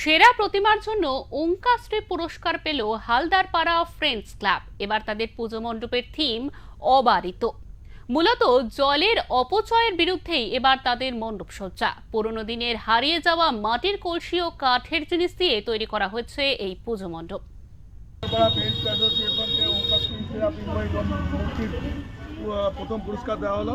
সেরা প্রতিমার জন্য ওঙ্কাশ্রী পুরস্কার পেল হালদারপাড়া ফ্রেন্ডস ক্লাব। এবার তাদের পুজো মণ্ডপের থিম অবারিত। মূলত জলের অপচয়ের বিরুদ্ধেই এবার তাদের মণ্ডপ সজ্জা পুরনো দিনের হারিয়ে যাওয়া মাটির কলসি ও কাঠের জিনিস দিয়ে তৈরি করা হয়েছে এই পুজো মণ্ডপ। প্রথম পুরস্কার দেওয়া হলো।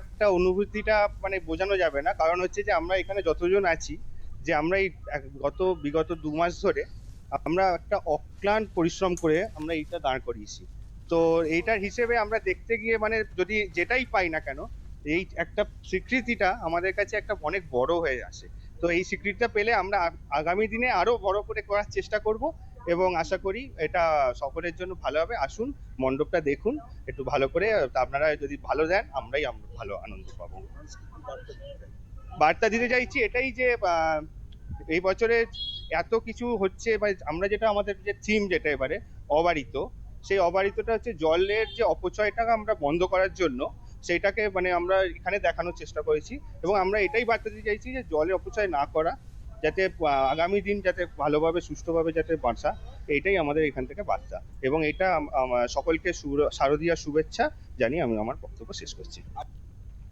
একটা অনুভূতিটা মানে বোঝানো যাবে না। কারণ হচ্ছে যে আমরা এখানে যতজন আছি, যে আমরা এই গত বিগত দু মাস ধরে আমরা একটা অক্লান্ত পরিশ্রম করে আমরা এইটা দাঁড় করিয়েছি। তো এইটার হিসেবে আমরা দেখতে গিয়ে মানে যদি যেটাই পাই না কেন, এই একটা স্বীকৃতিটা আমাদের কাছে একটা অনেক বড় হয়ে আসে। তো এই স্বীকৃতিটা পেলে আমরা আগামী দিনে আরও বড় করে করার চেষ্টা করব। এবং আশা করি এটা সকলের জন্য ভালো হবে। আসুন, মণ্ডপটা দেখুন, একটু ভালো করে। আপনারা যদি ভালো দেন, আমরাই ভালো আনন্দ পাবো। বার্তা দিতে চাইছি এটাই যে এই বছরে এত কিছু হচ্ছে বা আমরা যেটা আমাদের যে থিম যেটা এবারে, অবারিত, সেই অবারিতটা হচ্ছে জলের যে অপচয়টাকে আমরা বন্ধ করার জন্য সেইটাকে মানে আমরা এখানে দেখানোর চেষ্টা করেছি। এবং আমরা এটাই বার্তা দিতে চাইছি যে জলের অপচয় না করা যাতে আগামী দিন যাতে ভালোভাবে সুস্থভাবে যাতে বাঁচা এটাই আমাদের এখান থেকে বার্তা। এবং এটা সকলকে শারদীয় শুভেচ্ছা জানিয়ে আমি আমার বক্তব্য শেষ করছি।